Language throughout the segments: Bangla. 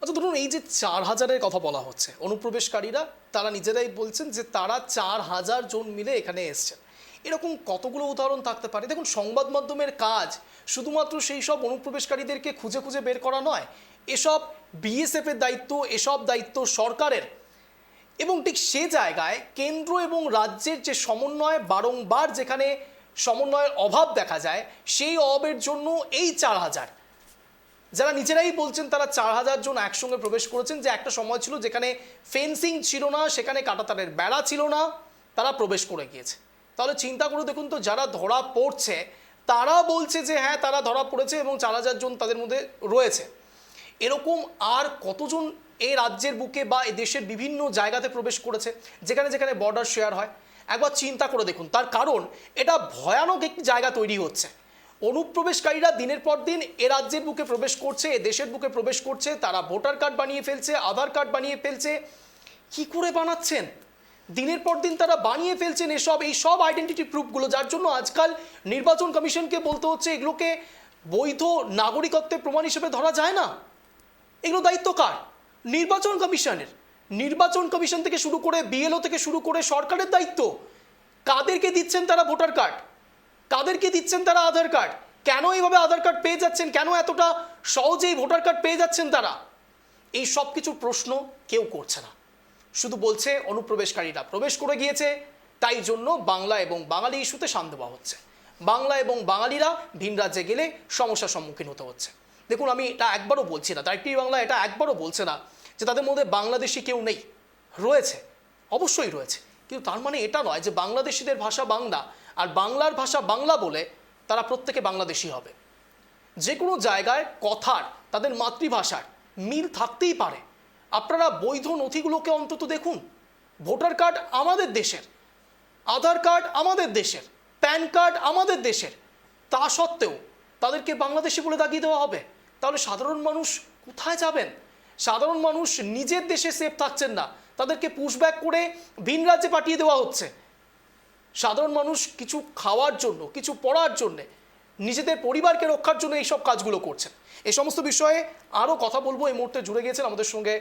আচ্ছা ধরুন এই যে চার হাজারের কথা বলা হচ্ছে, অনুপ্রবেশকারীরা, তারা নিজেরাই বলছেন যে তারা চার হাজার জন মিলে এখানে এসছেন। এরকম কতগুলো উদাহরণ থাকতে পারে? দেখুন, সংবাদ মাধ্যমের কাজ শুধুমাত্র সেই সব অনুপ্রবেশকারীদেরকে খুঁজে খুঁজে বের করা নয়, এসব বিএসএফের দায়িত্ব, এসব দায়িত্ব সরকারের। এবং ঠিক সে জায়গায় কেন্দ্র এবং রাজ্যের যে সমন্বয় বারংবার যেখানে সমন্বয়ের অভাব দেখা যায়, সেই অভাবের জন্য এই চার হাজার যারা নিজেরাই বলছেন তারা চার হাজার জন একসঙ্গে প্রবেশ করেছেন, যে একটা সময় ছিল যেখানে ফেন্সিং ছিল না, সেখানে কাটাতারের বেড়া ছিল না, তারা প্রবেশ করে গিয়েছে। তাহলে চিন্তা করে দেখুন তো, যারা ধরা পড়ছে, তারা বলছে যে হ্যাঁ তারা ধরা পড়েছে এবং চার হাজার জন তাদের মধ্যে রয়েছে। এরকম আর কতজন এই রাজ্যের বুকে বা এ দেশের বিভিন্ন জায়গাতে প্রবেশ করেছে, যেখানে যেখানে বর্ডার শেয়ার হয়? একবার চিন্তা করে দেখুন। তার কারণ, এটা ভয়ানক একটি জায়গা তৈরি হচ্ছে। অনুপ্রবেশকারীরা দিনের পর দিন এ রাজ্যের বুকে প্রবেশ করছে, এ দেশের বুকে প্রবেশ করছে, তারা ভোটার কার্ড বানিয়ে ফেলছে, আধার কার্ড বানিয়ে ফেলছে। কি করে বানাচ্ছেন? দিনের পর দিন তারা বানিয়ে ফেলছেন এসব, এই সব আইডেন্টিটি প্রুফগুলো যার জন্য আজকাল নির্বাচন কমিশনকে বলতে হচ্ছে এগুলোকে বৈধ নাগরিকত্বের প্রমাণ হিসেবে ধরা যায় না। এগুলো দায়িত্ব কার? নির্বাচন কমিশনের। নির্বাচন কমিশন থেকে শুরু করে, বিএলও থেকে শুরু করে সরকারের দায়িত্ব। কাদেরকে দিচ্ছেন তারা ভোটার কার্ড? কাদেরকে দিচ্ছেন তারা আধার কার্ড? কেন এইভাবে আধার কার্ড পেয়ে যাচ্ছেন? কেন এতটা সহজেই ভোটার কার্ড পেয়ে যাচ্ছেন তারা? এই সব কিছুর প্রশ্ন কেউ করছে না। শুধু বলছে অনুপ্রবেশকারীরা। প্রবেশ করে গিয়েছে, তাই জন্য বাংলা এবং বাঙালি ইস্যুতে শান দেওয়া হচ্ছে। বাংলা এবং বাঙালিরা ভিন রাজ্যে গেলে সমস্যার সম্মুখীন হতে হচ্ছে। দেখুন, আমি এটা একবারও বলছি না তাই বাংলা এটা একবারও বলছে না যে তাদের মধ্যে বাংলাদেশি কেউ নেই। রয়েছে, অবশ্যই রয়েছে। কিন্তু তার মানে এটা নয় যে বাংলাদেশিদের ভাষা বাংলা। আর বাংলার ভাষা বাংলা বলে তারা প্রত্যেকে বাংলাদেশি হবে। যে কোনো জায়গায় কথার, তাদের মাতৃভাষার মিল থাকতেই পারে। আপনারা বৈধ নথিগুলোকে অন্তত দেখুন। ভোটার কার্ড আমাদের দেশের, আধার কার্ড আমাদের দেশের, প্যান কার্ড আমাদের দেশের। তা সত্ত্বেও তাদেরকে বাংলাদেশি বলে দাগিয়ে দেওয়া হবে। তাহলে সাধারণ মানুষ কোথায় যাবেন? সাধারণ মানুষ নিজের দেশে সেফ থাকছেন না। তাদেরকে পুশব্যাক করে ভিন রাজ্যে পাঠিয়ে দেওয়া হচ্ছে। সাধারণ মানুষ কিছু খাওয়ার জন্য কিছু পড়ার জন্যে নিজেদের পরিবারকে রক্ষার জন্য এইসব কাজগুলো করছেন। এই সমস্ত বিষয়ে আরও কথা বলব। এই মুহূর্তে জুড়ে গিয়েছেন আমাদের সঙ্গে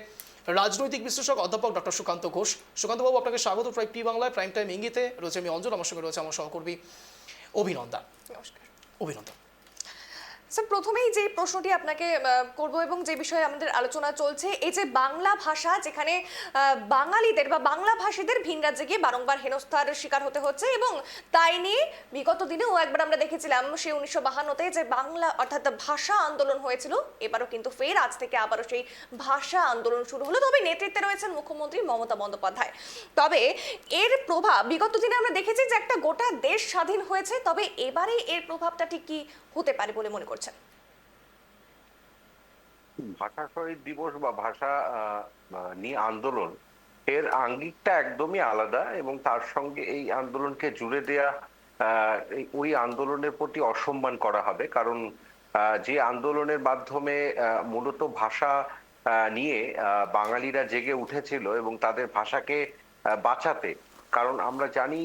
রাজনৈতিক বিশ্লেষক অধ্যাপক ডক্টর সুকান্ত ঘোষ। সুকান্তবাবু আপনাকে স্বাগত। প্রায় টি বাংলায় প্রাইম টাইম ইঙ্গিতে রয়েছে। আমি অঞ্জন আমার সঙ্গে রয়েছে আমার সহকর্মী অভিনন্দন নমস্কার। অভিনন্দন স্যার প্রথমেই যে প্রশ্নটি আপনাকে করব এবং যে বিষয়ে আমাদের আলোচনা চলছে, এই যে বাংলা ভাষা যেখানে বাঙালিদের বা বাংলা ভাষীদের ভিন রাজ্যে গিয়ে বারংবার হেনস্থার শিকার হতে হচ্ছে এবং তাই নিয়ে বিগত দিনেও একবার আমরা দেখেছিলাম সেই উনিশশো বাহান্নতে যে বাংলা অর্থাৎ ভাষা আন্দোলন হয়েছিল, এবারও কিন্তু ফের আজ থেকে আবারও সেই ভাষা আন্দোলন শুরু হলো। তবে নেতৃত্বে রয়েছেন মুখ্যমন্ত্রী মমতা বন্দ্যোপাধ্যায়। তবে এর প্রভাব, বিগত দিনে আমরা দেখেছি যে একটা গোটা দেশ স্বাধীন হয়েছে, তবে এবারে এর প্রভাবটা ঠিক কি? হতে পারে বলে মনে করছেন? ভাষা শহীদ দিবস বা ভাষা নিয়ে আন্দোলন, এর আঙ্গিকটা একদমই আলাদা এবং তার সঙ্গে এই আন্দোলনকে জুড়ে দেয়া ওই আন্দোলনের প্রতি অসম্মান করা হবে। কারণ যে আন্দোলনের মাধ্যমে মূলত ভাষা নিয়ে বাঙালিরা জেগে উঠেছিল এবং তাদের ভাষাকে বাঁচাতে। কারণ আমরা জানি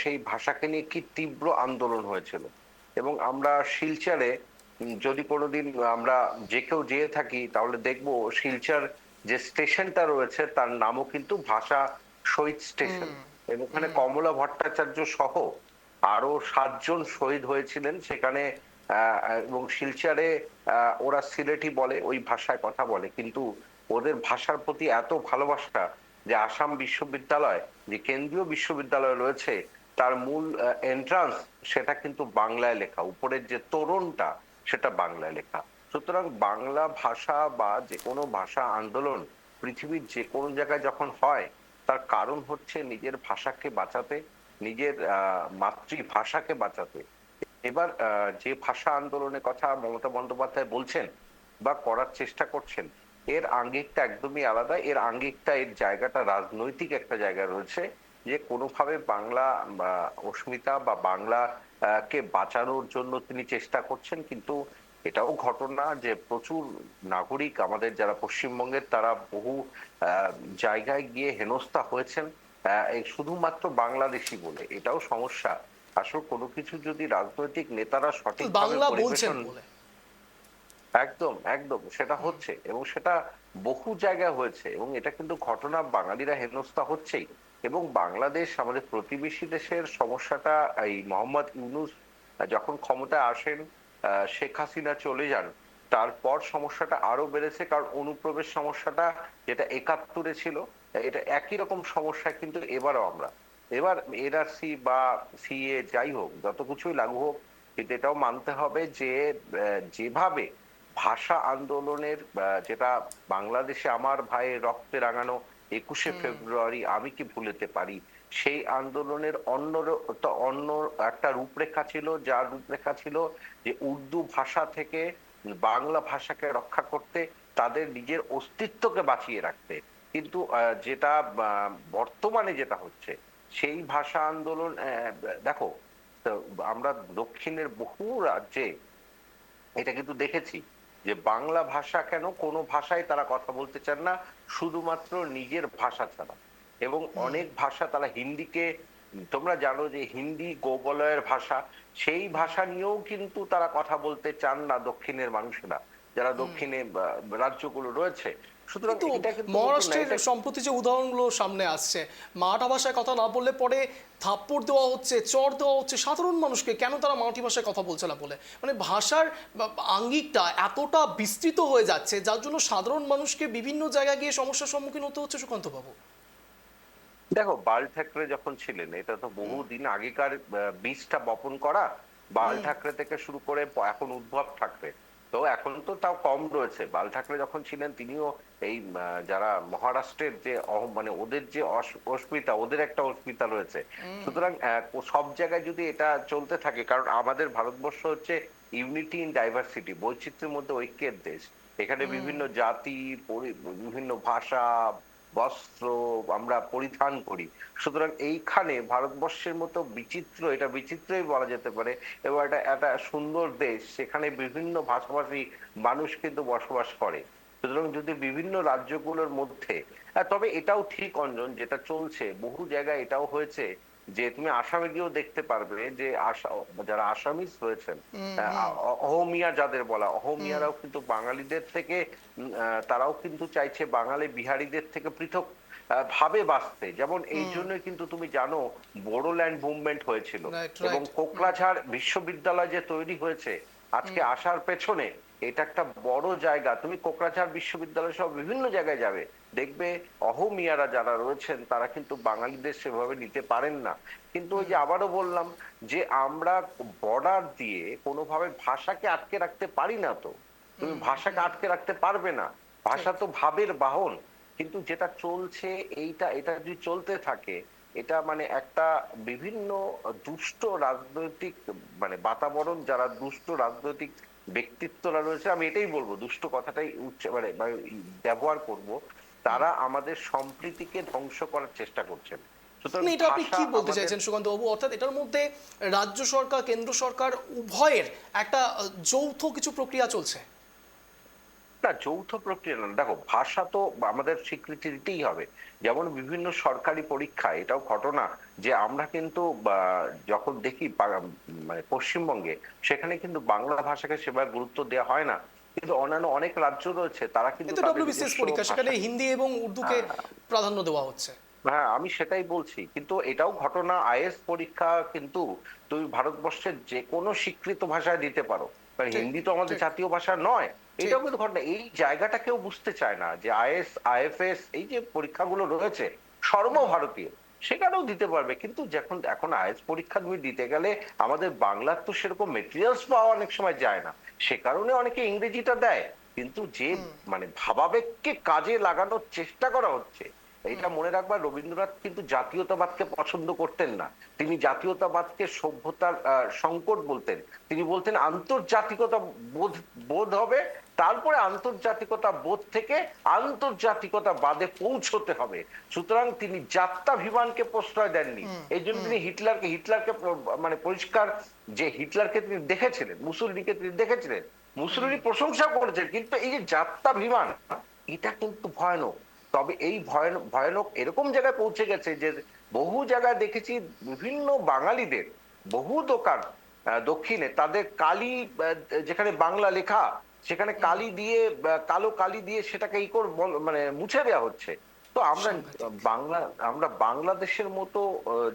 সেই ভাষাকে নিয়ে কি তীব্র আন্দোলন হয়েছিল। এবং আমরা শিলচরে যদি কোনোদিন আমরা যে কেউ যেয়ে থাকি তাহলে দেখব শিলচর যে স্টেশনটা রয়েছে তার নামও কিন্তু ভাষা শহীদ স্টেশন। এবং ওখানে কমলা ভট্টাচার্য সহ আরও সাতজন শহীদ হয়েছিলেন। সেখানে আহ, এবং শিলচরে আহ, ওরা সিলেটি বলে ওই ভাষায় কথা বলে। কিন্তু ওদের ভাষার প্রতি এত ভালোবাসা যে আসাম বিশ্ববিদ্যালয় যে কেন্দ্রীয় বিশ্ববিদ্যালয় রয়েছে তার মূল এন্ট্রান্স সেটা কিন্তু বাংলায় লেখা। উপরের যে তোরণটা, সেটা বাংলায় লেখা। সুতরাং বাংলা ভাষা বা যে কোনো ভাষা আন্দোলন, পৃথিবীর যে কোনো জায়গায় যখন হয়, তার কারণ হচ্ছে নিজের ভাষাকে বাঁচাতে, নিজের মাতৃভাষাকে বাঁচাতে। এবার যে ভাষা আন্দোলনের কথা মমতা বন্দ্যোপাধ্যায় বলছেন বা করার চেষ্টা করছেন, এর আঙ্গিকটা একদমই আলাদা। এর আঙ্গিকটা, এর জায়গাটা রাজনৈতিক একটা জায়গা রয়েছে। যে কোনোভাবে বাংলা বা অস্মিতা বা বাংলা কে বাঁচানোর জন্য তিনি চেষ্টা করছেন কিন্তু এটাও ঘটনা যে প্রচুর নাগরিক আমাদের যারা পশ্চিমবঙ্গের তারা বহু জায়গায় গিয়ে হেনস্থা হয়েছেন শুধুমাত্র বাংলাদেশি বলে। এটাও সমস্যা। আসলে কোনো কিছু যদি রাজনৈতিক নেতারা সঠিক একদম একদম। সেটা হচ্ছে এবং সেটা বহু জায়গায় হয়েছে এবং এটা কিন্তু ঘটনা বাঙালিরা হেনস্থা হচ্ছেই। এবং বাংলাদেশ আমাদের প্রতিবেশী দেশের সমস্যাটা, এই মোহাম্মদ ইউনুস যখন ক্ষমতায় আসেন শেখ হাসিনা চলে যান, তারপর সমস্যাটা আরও বেড়েছে কারণ অনুপ্রবেশ সমস্যাটা যেটা একাত্তরে ছিল, এটা একই রকম সমস্যা কিন্তু এবারও আমরা। এবার এনআরসি বা সিএ যাই হোক, যত কিছুই লাগু হোক, কিন্তু এটাও মানতে হবে যে যেভাবে ভাষা আন্দোলনের যেটা বাংলাদেশে আমার ভাইয়ের রক্তে রাঙানো একুশে ফেব্রুয়ারি আমি কি ভুলেতে পারি? সেই আন্দোলনের অন্য অন্য একটা রূপরেখা ছিল যার রূপরেখা ছিল যে উর্দু ভাষা থেকে বাংলা ভাষাকে রক্ষা করতে তাদের নিজের অস্তিত্বকে বাঁচিয়ে রাখতে। কিন্তু যেটা বর্তমানে যেটা হচ্ছে সেই ভাষা আন্দোলন আহ, দেখো তো আমরা দক্ষিণের বহু রাজ্যে এটা কিন্তু দেখেছি যে বাংলা ভাষা কেন কোনো ভাষায় তারা কথা বলতে চান না শুধুমাত্র নিজের ভাষা ছাড়া। এবং অনেক ভাষা তারা হিন্দিকে তোমরা জানো যে হিন্দি গোবলয়ের ভাষা সেই ভাষা নিয়েও কিন্তু তারা কথা বলতে চান না দক্ষিণের মানুষেরা যারা দক্ষিণে রাজ্যগুলো রয়েছে। সুতরাং মহারাষ্ট্রের সম্প্রতি যে উদাহরণগুলো সামনে আসছে মারাঠা ভাষায় কথা না বললে পরে থাপ্পড় দেওয়া হচ্ছে চর দেওয়া হচ্ছে সাধারণ মানুষকে কেন তারা মারাঠি ভাষায় কথা বলছে না বলে? মানে ভাষার আঙ্গিকটা এতটা বিস্তৃত হয়ে যাচ্ছে যার জন্য সাধারণ মানুষকে বিভিন্ন জায়গায় গিয়ে সমস্যার সম্মুখীন হতে হচ্ছে সুকান্ত বাবু দেখো বাল ঠাকরে যখন ছিলেন এটা তো বহুদিন আগেকার বীজটা বপন করা বাল ঠাকরে থেকে শুরু করে এখন উদ্ভব ঠাকরে। তো এখন তো তাও কম রয়েছে। বাল ঠাকরে যখন ছিলেন তিনিও এই যারা মহারাষ্ট্রের যে অহ- মানে ওদের যে অস- অস্মিতা ওদের একটা অস্মিতা রয়েছে। সুতরাং সব জায়গায় যদি এটা চলতে থাকে কারণ আমাদের ভারতবর্ষ হচ্ছে ইউনিটি ইন ডাইভার্সিটি বৈচিত্র্যের মধ্যে ঐক্যের দেশ। এখানে বিভিন্ন জাতি বিভিন্ন ভাষা বস্ত্র আমরা পরিধান করি। সুতরাং এইখানে ভারতবর্ষের মতো বিচিত্র এটা বিচিত্রই বলা যেতে পারে এবং এটা একটা সুন্দর দেশ সেখানে বিভিন্ন ভাষাভাষী মানুষ কিন্তু বসবাস করে। সুতরাং যদি বিভিন্ন রাজ্যগুলোর মধ্যে হ্যাঁ, তবে এটাও ঠিক অঞ্জন যেটা চলছে বহু জায়গায় এটাও হয়েছে যে তুমি আসামে গিয়েও দেখতে পারবে যে যারা আহ, অ- অহমিয়া যাদের বলা অহমিয়ারাও কিন্তু বাঙালিদের থেকে তারাও কিন্তু চাইছে বাঙালি বিহারীদের থেকে পৃথক ভাবে বাঁচতে। যেমন এই জন্য কিন্তু তুমি জানো বোডোল্যান্ড মুভমেন্ট হয়েছিল. এবং কোকরাঝাড় বিশ্ববিদ্যালয় যে তৈরি হয়েছে আজকে আসার পেছনে এটা একটা বড় জায়গা। তুমি কোকরাঝাড় বিশ্ববিদ্যালয় সহ বিভিন্ন জায়গায় যাবে। দেখবে অহমিয়ারা যারা রয়েছেন তারা কিন্তু বাঙালিদের সেভাবে নিতে পারেন না। কিন্তু ওই যে আবারও বললাম যে আমরা বর্ডার দিয়ে কোনোভাবে ভাষাকে আটকে রাখতে পারি না তো। তুমি ভাষাকে আটকে রাখতে পারবে না। ভাষা তো ভাবের বাহন। কিন্তু যেটা চলছে এইটা এটা যদি চলতে থাকে এটা মানে একটা বিভিন্ন দুষ্ট রাজনৈতিক মানে বাতাবরণ যারা দুষ্ট রাজনৈতিক ব্যক্তিত্বরা রয়েছে আমি এটাই বলব দুষ্ট কথাটাই উচ্চ মানে মানে ব্যবহার করব। তারা আমাদের সম্প্রীতিকে ধ্বংস করার চেষ্টা করছেন। মানে এটা আপনি কি বলতে চাইছেন সুকান্ত বাবু? অর্থাৎ এটার মধ্যে রাজ্য সরকার কেন্দ্র সরকার উভয়ের একটা যৌথ কিছু প্রক্রিয়া চলছে? না যৌথ প্রক্রিয়া না। দেখো ভাষা তো আমাদের স্বীকৃতি দিতেই হবে। যেমন বিভিন্ন সরকারি পরীক্ষা এটাও ঘটনা যে আমরা কিন্তু যখন দেখি মানে পশ্চিমবঙ্গে সেখানে কিন্তু বাংলা ভাষাকে সেভাবে গুরুত্ব দেওয়া হয় না। কিন্তু অন্যান্য অনেক রাজ্য রয়েছে তারা কিন্তু ডব্লিউবিসিএস পরীক্ষা সেখানে হিন্দি এবং উর্দুকে প্রাধান্য দেওয়া হচ্ছে। হ্যাঁ আমি সেটাই বলছি। কিন্তু এটাও ঘটনা আইএস পরীক্ষা কিন্তু তুমি ভারতবর্ষের যে কোনো স্বীকৃত ভাষায় দিতে পারো। কারণ হিন্দি তো আমাদের জাতীয় ভাষা নয়। এটাও কিন্তু ঘটনা। এই জায়গাটা কেউ বুঝতে চায় না যে আইএস আইএফএস এই যে পরীক্ষাগুলো রয়েছে সর্বভারতীয়। সেখানেও দিতে পারবে। কিন্তু যখন এখন আইএস পরীক্ষা তুমি দিতে গেলে আমাদের বাংলার তো সেরকম মেটেরিয়ালস পাওয়া অনেক সময় যায় না। সে কারণে অনেকে ইংরেজিটা দেয়। কিন্তু যে মানে ভাবাবেগকে কাজে লাগানোর চেষ্টা করা হচ্ছে এটা মনে রাখবা রবীন্দ্রনাথ কিন্তু জাতীয়তাবাদকে পছন্দ করতেন না। তিনি জাতীয়তাবাদকে সভ্যতার সংকট বলতেন। তিনি বলতেন আন্তর্জাতিকতা বোধ বোধ হবে তারপরে আন্তর্জাতিকতা বোধ থেকে আন্তর্জাতিকতা বাদে পৌঁছতে হবে। সুতরাং তিনি যাত্রাভিমানকে প্রশ্রয় দেননি। এই জন্য তিনি হিটলারকে হিটলারকে মানে পরিষ্কার যে হিটলারকে তিনি দেখেছিলেন মুসুলিনিকে তিনি দেখেছিলেন মুসুলিনি প্রশংসা করেছেন কিন্তু এই যে যাত্রাভিমান এটা কিন্তু ভয়ানক। তবে এই ভয়ানক ভয়ানক এরকম জায়গায় পৌঁছে গেছে যে বহু জায়গায় দেখেছি বিভিন্ন বাঙালিদের বহু দোকান দক্ষিণে তাদের কালি যেখানে বাংলা লেখা সেখানে কালি দিয়ে কালো কালি দিয়ে সেটাকে ই কর বল- মানে মুছে দেওয়া হচ্ছে। তো আমরা বাংলা আমরা বাংলাদেশের মতো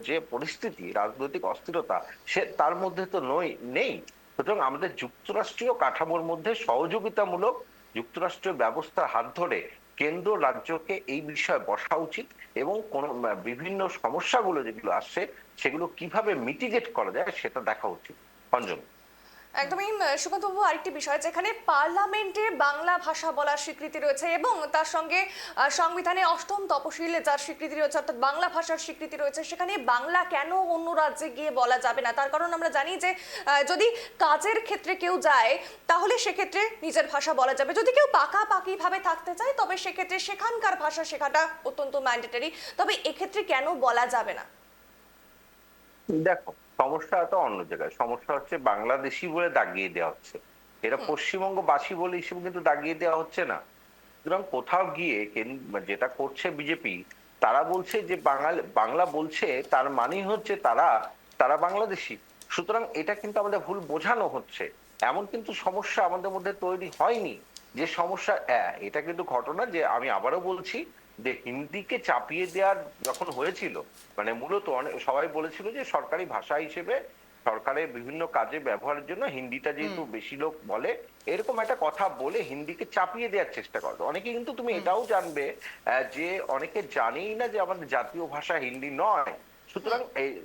যে পরিস্থিতি রাজনৈতিক অস্থিরতা সে তার মধ্যে তো নই নেই। সুতরাং আমাদের যুক্তরাষ্ট্রীয় কাঠামোর মধ্যে সহযোগিতামূলক যুক্তরাষ্ট্রীয় ব্যবস্থার হাত ধরে কেন্দ্র রাজ্যকে এই বিষয়ে বসা উচিত এবং কোন বিভিন্ন সমস্যাগুলো যেগুলো আসছে সেগুলো কীভাবে মিটিগেট করা যায় সেটা দেখা উচিত। অঞ্জন একদমই সুকান্তবাবু আরেকটি বিষয় যেখানে পার্লামেন্টে বাংলা ভাষা বলার স্বীকৃতি রয়েছে এবং তার সঙ্গে সংবিধানে অষ্টম তপশিল যার স্বীকৃতি রয়েছে, অর্থাৎ বাংলা ভাষার স্বীকৃতি রয়েছে, সেখানে বাংলা কেন অন্য রাজ্যে গিয়ে বলা যাবে না? তার কারণ আমরা জানি যে যদি কাজের ক্ষেত্রে কেউ যায়, তাহলে সেক্ষেত্রে নিজের ভাষা বলা যাবে। যদি কেউ পাকাপাকি ভাবে থাকতে চায়, তবে সেক্ষেত্রে সেখানকার ভাষা শেখাটা অত্যন্ত ম্যান্ডেটারি তবে এক্ষেত্রে কেন বলা যাবে না? দেখো সমস্যা তো অন্য জায়গায়। সমস্যা হচ্ছে বাংলাদেশি বলে দাগিয়ে দেওয়া হচ্ছে। এটা পশ্চিমবঙ্গবাসী বলে হিসেবে কিন্তু দাগিয়ে দেওয়া হচ্ছে না। সুতরাং কোথাও গিয়ে যেটা করছে বিজেপি তারা বলছে যে বাঙাল বাংলা বলছে তার মানেই হচ্ছে তারা তারা বাংলাদেশি। সুতরাং এটা কিন্তু আমাদের ভুল বোঝানো হচ্ছে। এমন কিন্তু সমস্যা আমাদের মধ্যে তৈরি হয়নি। যে সমস্যা হ্যাঁ, এটা কিন্তু ঘটনা যে আমি আবারও বলছি যে হিন্দিকে চাপিয়ে দেওয়ার যখন হয়েছিল মানে মূলত অনেক সবাই বলেছিল যে সরকারি ভাষা হিসেবে সরকারের বিভিন্ন কাজে ব্যবহারের জন্য হিন্দিটা যেহেতু বেশি লোক বলে এরকম একটা কথা বলে হিন্দিকে চাপিয়ে দেওয়ার চেষ্টা করে অনেকে কিন্তু তুমি এটাও জানবে আহ, যে অনেকে জানেই না যে আমাদের জাতীয় ভাষা হিন্দি নয়। সুতরাং এই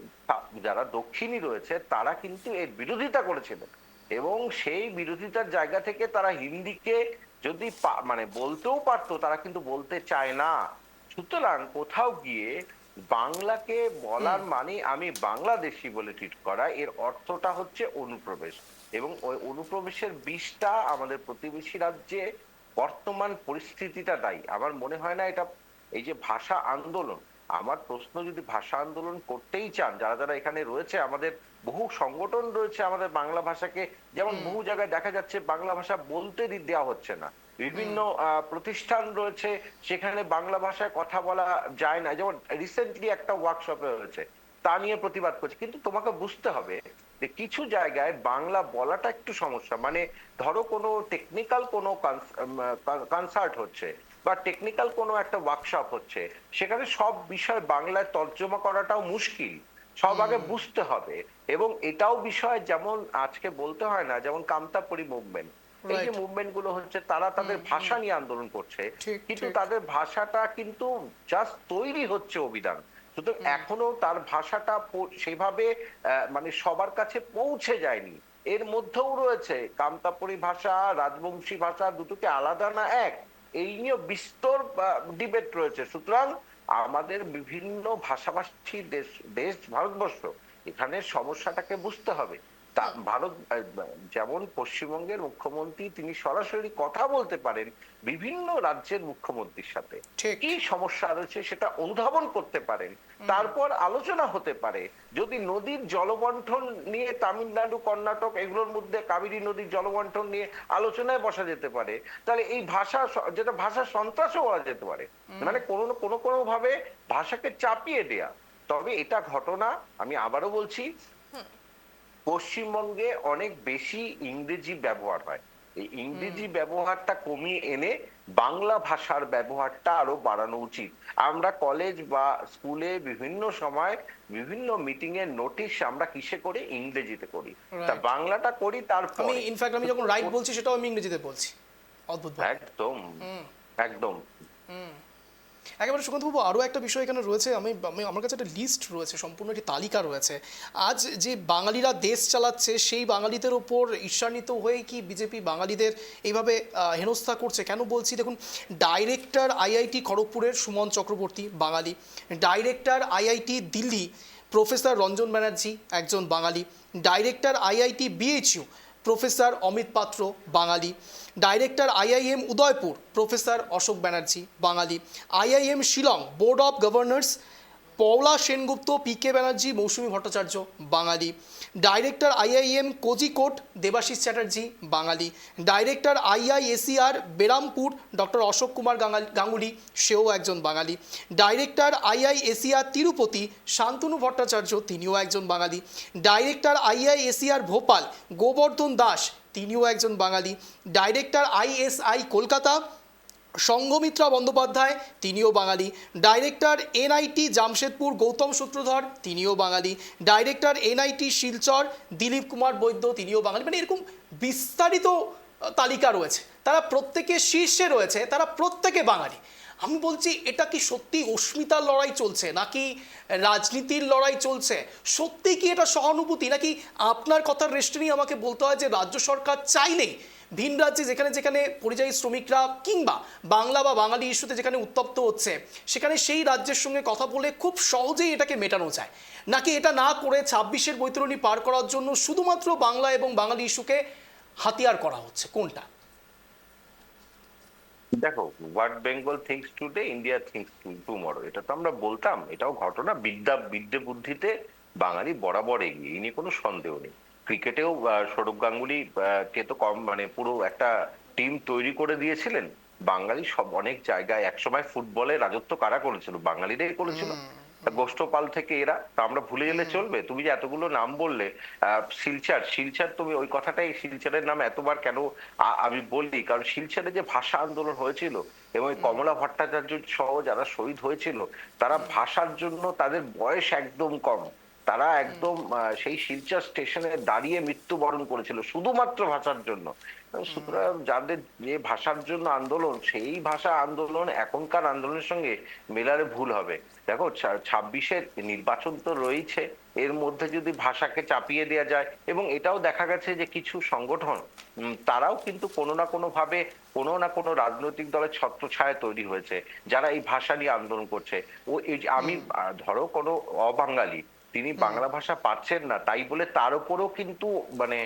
যারা দক্ষিণী রয়েছে তারা কিন্তু এর বিরোধিতা করেছিলেন। এবং সেই বিরোধিতার জায়গা থেকে তারা হিন্দিকে যদি মানে বলতেও পারতো তারা কিন্তু বলতে চায় না। সুতরাং কোথাও গিয়ে বাংলাকে বলার মানে আমি বাংলাদেশি বলে ট্রিট করা। এর অর্থটা হচ্ছে অনুপ্রবেশ। এবং ওই অনুপ্রবেশের বিষটা আমাদের প্রতিবেশী রাজ্যে বর্তমান পরিস্থিতিটা দায়ী। আমার মনে হয় না এটা এই যে ভাষা আন্দোলন আমার প্রশ্ন যদি ভাষা আন্দোলন করতেই চান যারা যারা এখানে রয়েছে আমাদের বহু সংগঠন রয়েছে আমাদের বাংলা ভাষাকে যেমন বহু জায়গায় দেখা যাচ্ছে বাংলা ভাষা বলতে দেওয়া হচ্ছে না। বিভিন্ন প্রতিষ্ঠান রয়েছে সেখানে বাংলা ভাষায় কথা বলা যায় না। যেমন রিসেন্টলি একটা ওয়ার্কশপে হয়েছে তা নিয়ে প্রতিবাদ করছে। কিন্তু তোমাকে বুঝতে হবে যে কিছু জায়গায় বাংলা বলাটা একটু সমস্যা। মানে ধরো কোনো টেকনিক্যাল কোনো কনসার্ট হচ্ছে বা টেকনিক্যাল কোনো একটা ওয়ার্কশপ হচ্ছে সেখানে সব বিষয় বাংলায় তর্জমা করাটাও মুশকিল। সব আগে বুঝতে হবে এবং এটাও বিষয় যেমন আজকে বলতে হয় না যেমন কামতাপুরি মুভমেন্ট এই যে মুভমেন্টগুলো হচ্ছে তারা তাদের ভাষা নিয়ে আন্দোলন করছে কিন্তু তাদের ভাষাটা কিন্তু জাস্ট তৈরি হচ্ছে অভিধান। সুতরাং এখনও তার ভাষাটা সেভাবে মানে সবার কাছে পৌঁছে যায়নি। এর মধ্যেও রয়েছে কামতাপুরি ভাষা রাজবংশী ভাষা দুটোকে আলাদা না এক এই নিয়ে বিস্তর ডিবেট রয়েছে। সুতরাং আমাদের বিভিন্ন ভাষাভাষী দেশ দেশ, ভারতবর্ষ, এখানে সমস্যাটাকে বুঝতে হবে। তা ভারত যেমন পশ্চিমবঙ্গের মুখ্যমন্ত্রী তিনি সরাসরি কথা বলতে পারেন বিভিন্ন রাজ্যের মুখ্যমন্ত্রীর সাথে। কি সমস্যা রয়েছে সেটা অনুধাবন করতে পারেন। তারপর আলোচনা হতে পারে। যদি নদীর জলবন্টন নিয়ে তামিলনাড়ু কর্ণাটক এগুলোর মধ্যে কাবেরী নদীর জলবন্টন নিয়ে আলোচনায় বসা যেতে পারে তাহলে এই ভাষা যেটা ভাষা সন্ত্রাসও বলা যেতে পারে। মানে কোনো কোনো কোনো ভাবে ভাষাকে চাপিয়ে দেয়া। তবে এটা ঘটনা আমি আবারও বলছি পশ্চিমবঙ্গে অনেক বেশি ইংরেজি ব্যবহার হয়। এই ইংরেজি ব্যবহারটা কমিয়ে এনে বাংলা ভাষার ব্যবহারটা আরও বাড়ানো উচিত। আমরা কলেজ বা স্কুলে বিভিন্ন সময় বিভিন্ন মিটিং এর নোটিশ আমরা কিসে করি? ইংরেজিতে করি। তা বাংলাটা করি তারপর আমি ইনফ্যাক্ট আমি যখন রাইট বলছি সেটাও আমি ইংরেজিতে বলছি। অদ্ভুত। একদম। একদম। একেবারে সুকান্তবাবু আরও একটা বিষয় এখানে রয়েছে। আমি আমি, আমার কাছে একটা লিস্ট রয়েছে, সম্পূর্ণ একটি তালিকা রয়েছে। আজ যে বাঙালিরা দেশ চালাচ্ছে, সেই বাঙালিদের ওপর ঈর্ষান্বিত হয়ে কি বিজেপি বাঙালিদের এইভাবে হেনস্থা করছে? কেন বলছি? দেখুন ডাইরেক্টর আইআইটি খড়গপুরের সুমন চক্রবর্তী, বাঙালি। Director IIT Delhi professor Ranjan Banerjee, একজন বাঙালি। Director IIT BHU professor Amit Patra, Bangali. Director IIM Udaipur, professor Ashok Banerjee, Bangali. IIM Shillong, board of governors Paula Sengupta, P K Banerjee, Mousumi Bhattacharya, Bangali. Director IIM Kozhikode, Debashis Chatterjee, Bangali. Director IISER Berhampur, doctor Ashok Kumar Ganguly- সেও একজন বাঙালি। ডাইরেক্টর আইআইএসিআর তিরুপতি, শান্তনু ভট্টাচার্য, তিনিও একজন বাঙালি। ডাইরেক্টর আইআইএসিআর ভোপাল, গোবর্ধন দাস, তিনিও একজন বাঙালি। ডাইরেক্টর আইএসআই কলকাতা সংঘমিত্রা বন্দ্যোপাধ্যায়, তিনিও বাঙালি। ডাইরেক্টর এনআইটি জামশেদপুর, গৌতম সূত্রধর, তিনিও বাঙালি। ডাইরেক্টর এনআইটি শিলচর, দিলীপ কুমার বৈদ্য, তিনিও বাঙালি। মানে এরকম বিস্তারিত তালিকা রয়েছে। তারা প্রত্যেকে শীর্ষে রয়েছে, তারা প্রত্যেকে বাঙালি। আমি বলছি, এটা কি সত্যি অস্মিতার লড়াই চলছে, নাকি রাজনীতির লড়াই চলছে? সত্যি কি এটা সহানুভূতি, নাকি আপনার কথার রেস্টে নিয়ে আমাকে বলতে হয় যে রাজ্য সরকার চাইলেই ভিন রাজ্যে যেখানে যেখানে পরিযায়ী শ্রমিকরা কিংবা বাংলা বা বাঙালি ইস্যুতে যেখানে উত্তপ্ত হচ্ছে, সেখানে সেই রাজ্যের সঙ্গে কথা বলে খুব সহজেই এটাকে মেটানো যায়। নাকি এটা না করে ছাব্বিশের বৈতরণী পার করার জন্য শুধুমাত্র বাংলা এবং বাঙালি ইস্যুকে হাতিয়ার করা হচ্ছে? কোনটা? দেখো, what Bengal thinks today, India thinks tomorrow. এটা তো আমরা বলতাম, এটাও ঘটনা। বিদ্যা, বিদ্যে বুদ্ধিতে বাঙালি বরাবর এগিয়ে। এই নিয়ে কোনো সন্দেহ নেই। ক্রিকেটেও সৌরভ গাঙ্গুলি কে তো কম মানে পুরো একটা টিম তৈরি করে দিয়েছিলেন। বাঙালি সব অনেক জায়গায় একসময় ফুটবলে রাজত্ব কারা করেছিল? বাঙালিরাই করেছিল। গোষ্ঠপাল থেকে এরা তা আমরা ভুলে গেলে চলবে। তুমি যে এতগুলো নাম বললে আহ, শিলচর শিলচর তুমি ওই কথাটাই শিলচরের নাম এতবার কেন আমি বলি কারণ শিলচরে যে ভাষা আন্দোলন হয়েছিল এবং কমলা ভট্টাচার্য সহ যারা শহীদ হয়েছিল তারা ভাষার জন্য তাদের বয়স একদম কম। তারা একদম সেই শিলচর স্টেশনে দাঁড়িয়ে মৃত্যুবরণ করেছিল শুধুমাত্র ভাষার জন্য। সুতরাং যাদের যে ভাষার জন্য আন্দোলন সেই ভাষা আন্দোলন এখনকার আন্দোলনের সঙ্গে মেলারে ভুল হবে। দেখো ছাব্বিশের নির্বাচন তো রয়েছে এর মধ্যে যদি ভাষাকে চাপিয়ে দেওয়া যায় এবং এটাও দেখা গেছে যে কিছু সংগঠন তারাও কিন্তু কোনো না কোনো ভাবে কোনো না কোনো রাজনৈতিক দলের ছত্রছায়া তৈরি হয়েছে যারা এই ভাষা নিয়ে আন্দোলন করছে। ও আমি ধরো কোনো অবাঙালি তিনি বাংলা ভাষা পাচ্ছেন না তাই বলে তার উপরেও কিন্তু মানে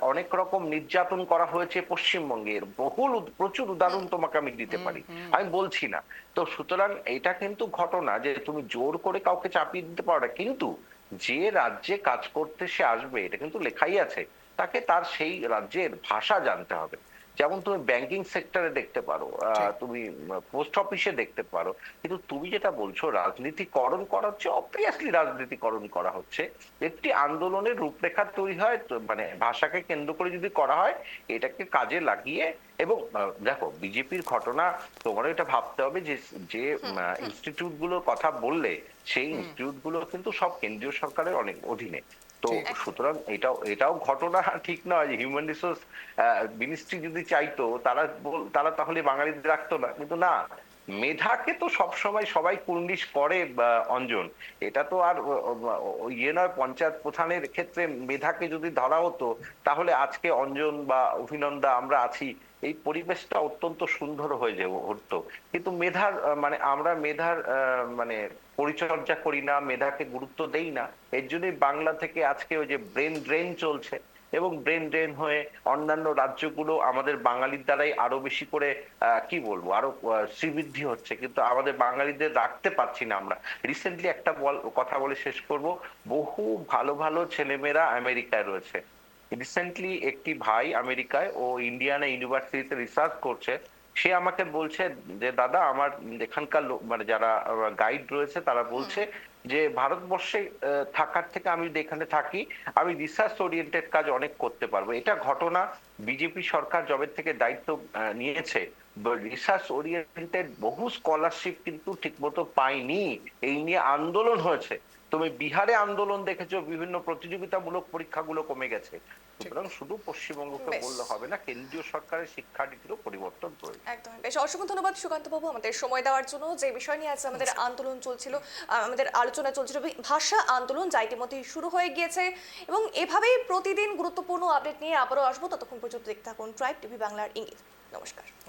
অনেক রকম নির্যাতন করা হয়েছে পশ্চিমবঙ্গের বহুল প্রচুর উদাহরণ তোমাকে আমি দিতে পারি। আমি বলছি না। তো সুতরাং এটা কিন্তু ঘটনা যে তুমি জোর করে কাউকে চাপিয়ে দিতে পারো না। কিন্তু যে রাজ্যে কাজ করতে সে আসবে এটা কিন্তু লেখাই আছে তাকে তার সেই রাজ্যের ভাষা জানতে হবে। যেমন তুমি ব্যাংকিং সেক্টরে দেখতে পারো তুমি পোস্ট অফিসে দেখতে পারো কিন্তু তুমি যেটা বলছো রাজনীতিকরণ করা হচ্ছে অবভিয়াসলি রাজনীতিকরণ করা হচ্ছে। একটি আন্দোলনের রূপরেখা তৈরি হয় মানে ভাষাকে কেন্দ্র করে যদি করা হয় এটাকে কাজে লাগিয়ে এবং দেখো বিজেপির ঘটনা তোমার এটা ভাবতে হবে যে যে ইনস্টিটিউটগুলোর কথা বললে সেই ইনস্টিটিউটগুলো কিন্তু সব কেন্দ্রীয় সরকারের অনেক অধীনে। তো সুতরাং এটাও এটাও ঘটনা ঠিক নয় যে হিউম্যান রিসোর্স মিনিস্ট্রি যদি চাইতো তারা বল- তারা তাহলে বাঙালিদের রাখতো না। কিন্তু না মেধাকে তো সব সময় সবাই কুন্ডিশ করে অঞ্জন। এটা তো আর ইয়ে নয় পঞ্চায়েত প্রধানের ক্ষেত্রে মেধাকে যদি ধরা হতো তাহলে আজকে অঞ্জন বা অভিনন্দা আমরা আছি। এই পরিবেশটা অত্যন্ত সুন্দর হয়ে যে হতো কিন্তু মেধার মানে আমরা মেধার মানে পরিচর্যা করি না, মেধাকে গুরুত্ব দেই না, এর জন্যই বাংলা থেকে আজকে ওই যে ব্রেন ড্রেন চলছে এবং ব্রেন ড্রেন হয়ে অন্যান্য রাজ্যগুলো আমাদের বাঙালির দ্বারাই আরও বেশি করে কি বলব, আরও শ্রীবৃদ্ধি হচ্ছে। কিন্তু আমাদের বাঙালিদের রাখতে পারছি না আমরা। রিসেন্টলি একটা কথা বলে শেষ করব। বহু ভালো ভালো ছেলেমেয়েরা আমেরিকায় রয়েছে। রিসেন্টলি একটি ভাই আমেরিকায় ও ইন্ডিয়ানা ইউনিভার্সিটিতে রিসার্চ করছে। সে আমাকে বলছে যে দাদা আমার এখানকার লোক- মানে যারা গাইড রয়েছে তারা বলছে যে ভারতবর্ষে থাকার থেকে আমি যদি এখানে থাকি আমি রিসার্চ ওরিয়েন্টেড কাজ অনেক করতে পারব। এটা ঘটনা বিজেপি সরকার জবের থেকে দায়িত্ব নিয়েছে। রিসার্চ ওরিয়েন্টেড বহু স্কলারশিপ কিন্তু ঠিকমতো পায়নি। এই নিয়ে আন্দোলন হয়েছে। তুমি বিহারে আন্দোলন দেখেছ বিভিন্ন প্রতিযোগিতামূলক পরীক্ষাগুলো কমে গেছে। সুতরাং শুধু পশ্চিমবঙ্গকে বললে হবে না কেন্দ্রীয় সরকারের শিক্ষানীতিরও পরিবর্তন প্রয়োজন একদম। বেশ অসংখ্য ধন্যবাদ সুকান্ত বাবু আমাদের সময় দেওয়ার জন্য। যে বিষয় নিয়ে আজ আমাদের আন্দোলন চলছিল আমাদের আলোচনা চলছিল ভাষা আন্দোলন যা ইতিমধ্যেই শুরু হয়ে গিয়েছে এবং এভাবেই প্রতিদিন গুরুত্বপূর্ণ আপডেট নিয়ে আবারও আসব। ততক্ষণ পর্যন্ত দেখতে থাকুন ট্রাইব টিভি বাংলার ইঙ্গিত নমস্কার।